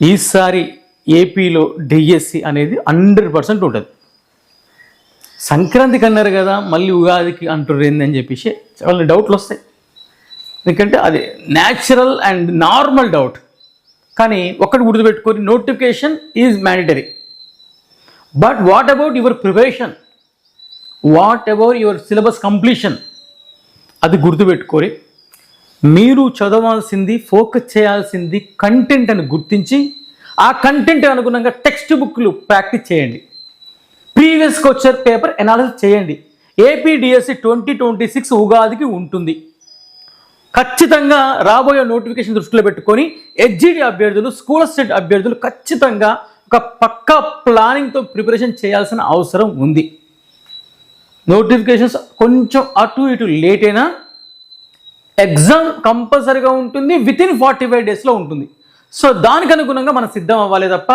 ఈసారి ఏపీలో డిఎస్సి అనేది హండ్రెడ్ పర్సెంట్ ఉంటుంది. సంక్రాంతికి అన్నారు కదా మళ్ళీ ఉగాదికి అంటారు ఏందని చెప్పేసి చాలా డౌట్లు వస్తాయి. ఎందుకంటే అది న్యాచురల్ అండ్ నార్మల్ డౌట్ కానీ ఒక్కటి గుర్తుపెట్టుకొని notification is mandatory but what about your preparation what about your syllabus completion అది గుర్తుపెట్టుకొని మీరు చదవాల్సింది ఫోకస్ చేయాల్సింది కంటెంట్ అని గుర్తించి ఆ కంటెంట్ అనుగుణంగా టెక్స్ట్ బుక్లు ప్రాక్టీస్ చేయండి. ప్రీవియస్ క్వశ్చన్ పేపర్ ఎనాలిసిస్ చేయండి. ఏపీడిఎస్సి ట్వంటీ ట్వంటీ సిక్స్ ఉగాదికి ఉంటుంది. ఖచ్చితంగా రాబోయే నోటిఫికేషన్ దృష్టిలో పెట్టుకొని హెచ్జిడి అభ్యర్థులు స్కూల్ అసిస్టెంట్ అభ్యర్థులు ఖచ్చితంగా ఒక పక్కా ప్లానింగ్తో ప్రిపరేషన్ చేయాల్సిన అవసరం ఉంది. నోటిఫికేషన్స్ కొంచెం అటు ఇటు లేట్ అయినా ఎగ్జామ్ కంపల్సరీగా ఉంటుంది విత్ ఇన్ ఫార్టీ ఫైవ్ డేస్లో ఉంటుంది. సో దానికి అనుగుణంగా మనం సిద్ధం అవ్వాలి తప్ప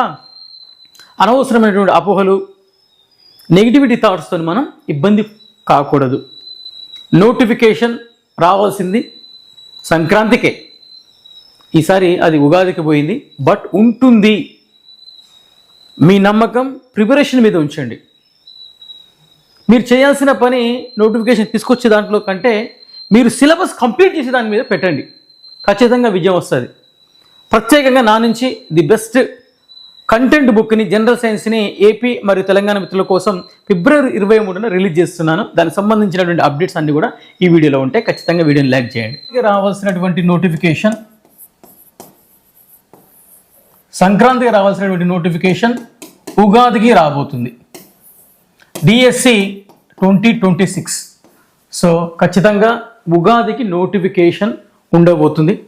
అనవసరమైనటువంటి అపోహలు నెగిటివిటీ థాట్స్తో మనం ఇబ్బంది కాకూడదు. నోటిఫికేషన్ రావాల్సింది సంక్రాంతికే. ఈసారి అది ఉగాదికి పోయింది బట్ ఉంటుంది. మీ నమ్మకం ప్రిపరేషన్ మీద ఉంచండి. మీరు చేయాల్సిన పని నోటిఫికేషన్ తీసుకొచ్చే దాంట్లో కంటే మీరు సిలబస్ కంప్లీట్ చేసి దాని మీద పెట్టండి. ఖచ్చితంగా విజయం వస్తుంది. ప్రత్యేకంగా నా నుంచి ది బెస్ట్ కంటెంట్ బుక్ని జనరల్ సైన్స్ని ఏపీ మరియు తెలంగాణ మిత్రుల కోసం ఫిబ్రవరి ఇరవై మూడున రిలీజ్ చేస్తున్నాను. దానికి సంబంధించినటువంటి అప్డేట్స్ అన్నీ కూడా ఈ వీడియోలో ఉంటాయి. ఖచ్చితంగా వీడియోని లైక్ చేయండి. రావాల్సినటువంటి నోటిఫికేషన్. సంక్రాంతికి రావాల్సినటువంటి నోటిఫికేషన్ ఉగాదికి రాబోతుంది. DSC twenty twenty six. So ఖచ్చితంగా ఉగాదికి నోటిఫికేషన్ ఉండబోతుంది.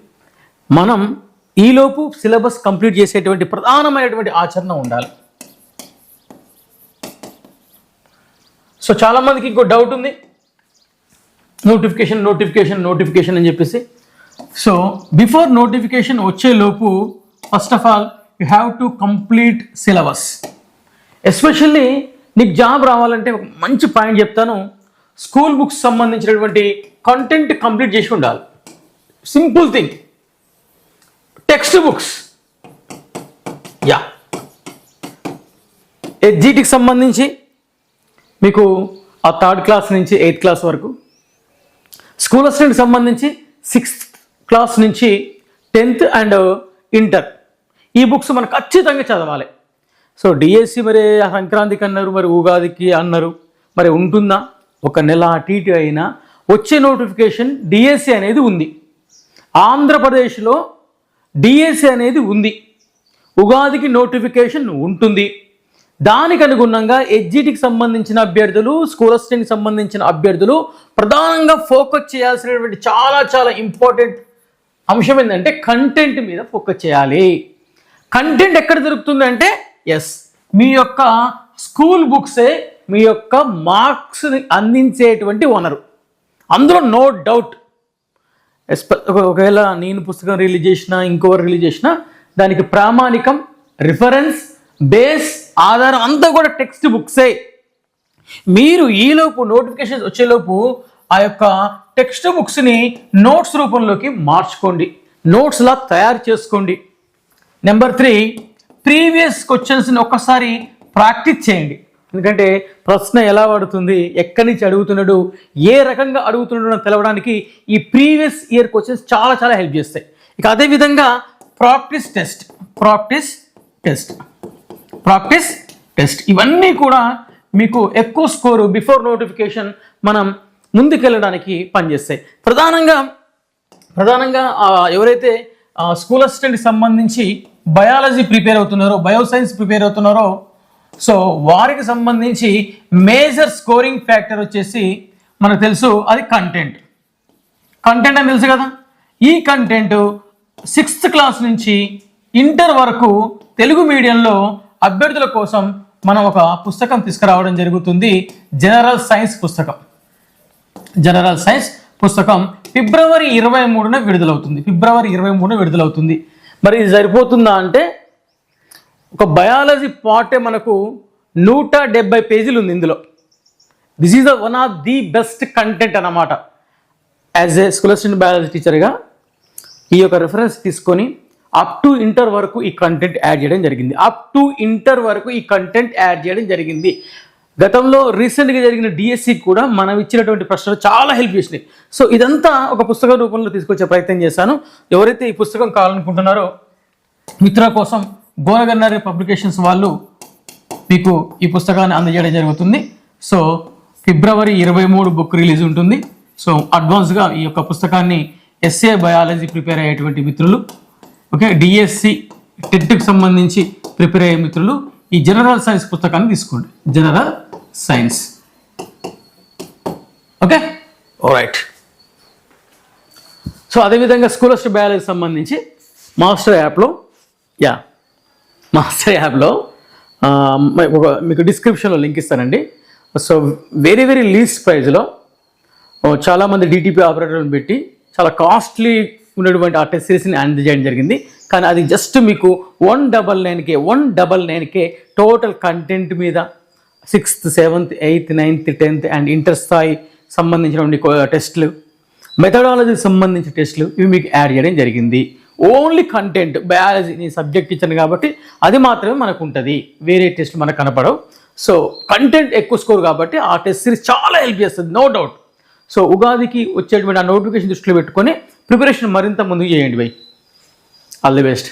మనం ఈలోపు సిలబస్ కంప్లీట్ చేసేటువంటి ప్రధానమైనటువంటి ఆచరణ ఉండాలి. సో చాలామందికి ఇంకో డౌట్ ఉంది. నోటిఫికేషన్ నోటిఫికేషన్ నోటిఫికేషన్ అని చెప్పేసి. సో బిఫోర్ నోటిఫికేషన్ వచ్చేలోపు first of all you have to complete syllabus especially నీకు జాబ్ రావాలంటే ఒక మంచి పాయింట్ చెప్తాను. స్కూల్ బుక్స్ సంబంధించినటువంటి కంటెంట్ కంప్లీట్ చేసి ఉండాలి. Simple thing. Text books. Yeah. ఎడ్జిటికి సంబంధించి మీకు ఆ థర్డ్ క్లాస్ నుంచి ఎయిత్ క్లాస్ వరకు స్కూల్ అసిస్టెంట్కి సంబంధించి సిక్స్త్ క్లాస్ నుంచి టెన్త్ అండ్ ఇంటర్. ఈ బుక్స్ మనం ఖచ్చితంగా చదవాలి. సో డిఎస్సి మరి సంక్రాంతికి అన్నారు మరి ఉగాదికి అన్నారు మరి ఉంటుందా? ఒక నెల అటు ఇటు అయినా వచ్చే నోటిఫికేషన్ డిఎస్సి అనేది ఉంది. ఆంధ్రప్రదేశ్లో డిఎస్సి అనేది ఉంది. ఉగాదికి నోటిఫికేషన్ ఉంటుంది. దానికి అనుగుణంగా ఎడ్జిటికి సంబంధించిన అభ్యర్థులు స్కూల్ అసిస్టెంట్కి సంబంధించిన అభ్యర్థులు ప్రధానంగా ఫోకస్ చేయాల్సినటువంటి చాలా చాలా ఇంపార్టెంట్ అంశం ఏంటంటే కంటెంట్ మీద ఫోకస్ చేయాలి. కంటెంట్ ఎక్కడ దొరుకుతుంది అంటే ఎస్ మీ యొక్క స్కూల్ బుక్సే మీ యొక్క మార్క్స్ని అందించేటువంటి వనరు. అందులో నో డౌట్. ఒకవేళ నేను పుస్తకం రిలీజ్ చేసిన ఇంకోరు రిలీజ్ చేసినా దానికి ప్రామాణికం రిఫరెన్స్ బేస్ ఆధారం అంతా కూడా టెక్స్ట్ బుక్సే. మీరు ఈలోపు నోటిఫికేషన్ వచ్చేలోపు ఆ యొక్క టెక్స్ట్ బుక్స్ని నోట్స్ రూపంలోకి మార్చుకోండి. నోట్స్లా తయారు చేసుకోండి. నెంబర్ త్రీ ప్రీవియస్ క్వశ్చన్స్ని ఒక్కసారి ప్రాక్టీస్ చేయండి. ఎందుకంటే ప్రశ్న ఎలా పడుతుంది ఎక్కడి నుంచి అడుగుతున్నాడు ఏ రకంగా అడుగుతున్నాడు అని తెలవడానికి ఈ ప్రీవియస్ ఇయర్ క్వశ్చన్స్ చాలా చాలా హెల్ప్ చేస్తాయి. ఇక అదేవిధంగా practice test practice test practice test ఇవన్నీ కూడా మీకు ఎక్కువ స్కోరు బిఫోర్ నోటిఫికేషన్ మనం ముందుకెళ్ళడానికి పనిచేస్తాయి. ప్రధానంగా ప్రధానంగా ఎవరైతే స్కూల్ అసిస్టెంట్కి సంబంధించి బయాలజీ ప్రిపేర్ అవుతున్నారో బయోసైన్స్ ప్రిపేర్ అవుతున్నారో సో వారికి సంబంధించి మేజర్ స్కోరింగ్ ఫ్యాక్టర్ వచ్చేసి మనకు తెలుసు అది కంటెంట్. కంటెంట్ అని తెలుసు కదా? ఈ కంటెంట్ సిక్స్త్ క్లాస్ నుంచి ఇంటర్ వరకు తెలుగు మీడియంలో అభ్యర్థుల కోసం మనం ఒక పుస్తకం తీసుకురావడం జరుగుతుంది. జనరల్ సైన్స్ పుస్తకం. జనరల్ సైన్స్ పుస్తకం ఫిబ్రవరి ఇరవై మూడున విడుదలవుతుంది. ఫిబ్రవరి ఇరవై మూడున విడుదలవుతుంది. మరి ఇది సరిపోతుందా అంటే ఒక బయాలజీ పార్టే మనకు నూట డెబ్బై పేజీలు ఉంది ఇందులో. This is the one of the best content అన్నమాట. As a school assistant biology టీచర్గా ఈ యొక్క రిఫరెన్స్ తీసుకొని అప్ టు ఇంటర్ వరకు ఈ కంటెంట్ యాడ్ చేయడం జరిగింది. అప్ టు ఇంటర్ వరకు ఈ కంటెంట్ యాడ్ చేయడం జరిగింది. గతంలో రీసెంట్గా జరిగిన డిఎస్సి కూడా మనం ఇచ్చినటువంటి ప్రశ్నలు చాలా హెల్ప్ చేసినాయి. సో ఇదంతా ఒక పుస్తక రూపంలో తీసుకొచ్చే ప్రయత్నం చేశాను. ఎవరైతే ఈ పుస్తకం కావాలనుకుంటున్నారో మిత్ర కోసం గోరగన్నారి పబ్లికేషన్స్ వాళ్ళు మీకు ఈ పుస్తకాన్ని అందజేయడం జరుగుతుంది. సో ఫిబ్రవరి ఇరవై మూడు బుక్ రిలీజ్ ఉంటుంది. సో అడ్వాన్స్గా ఈ యొక్క పుస్తకాన్ని ఎస్ఏ బయాలజీ ప్రిపేర్ అయ్యేటువంటి మిత్రులు ఓకే డిఎస్సి టెట్కి సంబంధించి ప్రిపేర్ అయ్యే మిత్రులు ఈ జనరల్ సైన్స్ పుస్తకాన్ని తీసుకోండి. General science. Okay? Right so అదేవిధంగా స్కూలస్ట్ బయాలజీ సంబంధించి మాస్టర్ యాప్లో యా మాస్టర్ యాప్లో ఒక మీకు డిస్క్రిప్షన్లో లింక్ ఇస్తానండి. సో వెరీ వెరీ లీస్ట్ ప్రైజ్లో చాలామంది డిటిపి ఆపరేటర్ని పెట్టి చాలా కాస్ట్లీ ఉన్నటువంటి ఆ టెస్ట్ సిరీస్ని అందజేయడం జరిగింది. కానీ అది జస్ట్ మీకు వన్ డబల్ నైన్కే వన్ డబల్ నైన్కే టోటల్ కంటెంట్ మీద sixth seventh eighth ninth tenth and inter స్థాయి సంబంధించినటువంటి టెస్ట్లు టెస్టులు మెథడాలజీకి సంబంధించిన టెస్టులు ఇవి మీకు యాడ్ చేయడం జరిగింది. ఓన్లీ కంటెంట్ బయాలజీ నీ సబ్జెక్ట్ ఇచ్చాను కాబట్టి అది మాత్రమే మనకు ఉంటుంది వేరే టెస్ట్ మనకు కనపడవు. సో కంటెంట్ ఎక్కువ స్కోర్ కాబట్టి ఆ టెస్ట్ సిరీస్ చాలా హెల్ప్ చేస్తుంది నో డౌట్. సో ఉగాదికి వచ్చేటువంటి ఆ నోటిఫికేషన్ దృష్టిలో పెట్టుకొని ప్రిపరేషన్ మరింత ముందుకు చేయండి బై. All the best.